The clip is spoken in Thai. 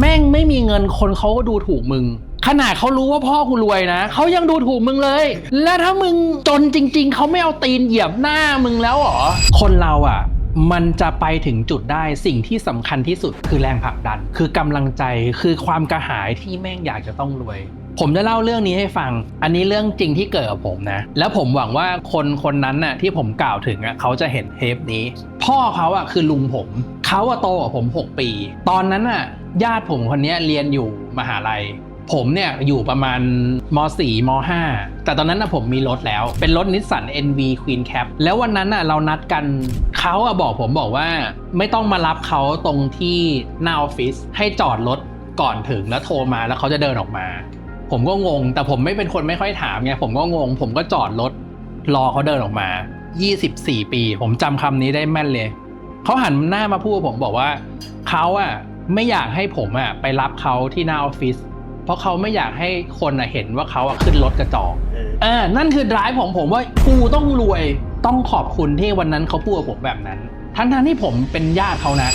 แม่งไม่มีเงินคนเขาก็ดูถูกมึง ขนาดเขารู้ว่าพ่อกูรวยนะเขายังดูถูกมึงเลย แล้วถ้ามึงจนจริง ๆเขาไม่เอาตีนเหยียบหน้ามึงแล้วเหรอคนเราอะมันจะไปถึงจุดได้สิ่งที่สำคัญที่สุดคือแรงผลักดัน คือกำลังใจคือความกระหายที่แม่งอยากจะต้องรวย ผมจะเล่าเรื่องนี้ให้ฟัง อันนี้เรื่องจริงที่เกิดกับผมนะ แล้วผมหวังว่าคนคนนั้นน่ะที่ผมกล่าวถึงอะเขาจะเห็นเทปนี้ พ่อเขาอะคือลุงผม เขาอะโตกว่าผม 6 ปี ตอนนั้นอะญาติผมคนนี้เรียนอยู่มหาลัย ผมเนี่ยอยู่ประมาณม .4 ม .5 แต่ตอนนั้นนะผมมีรถแล้ว เป็นรถนิสสัน NV Queen Cap แล้ววันนั้นน่ะเรานัดกันเขาอะบอกผมบอกว่า ไม่ต้องมารับเขาตรงที่หน้าออฟฟิศให้จอดรถก่อนถึงแล้วโทรมาแล้วเขาจะเดินออกมา ผมก็งง แต่ผมไม่เป็นคนไม่ค่อยถามไงผมก็งง ผมก็จอดรถรอเขาเดินออกมา 24 ปี ผมจำคำนี้ได้แม่นเลย เขาหันหน้ามาพูดกับผมบอกว่าเขาอะไม่อยากให้ผมอะไปรับเขาที่หน้าออฟฟิศเพราะเขาไม่อยากให้คนอะเห็นว่าเขาอะขึ้นรถกระจอกเออเออนั่นคือ drive ของผมว่ากูต้องรวยต้องขอบคุณที่วันนั้นเขาพูดกับผมแบบนั้น ทั้งทที่ผมเป็นญาติเขานะ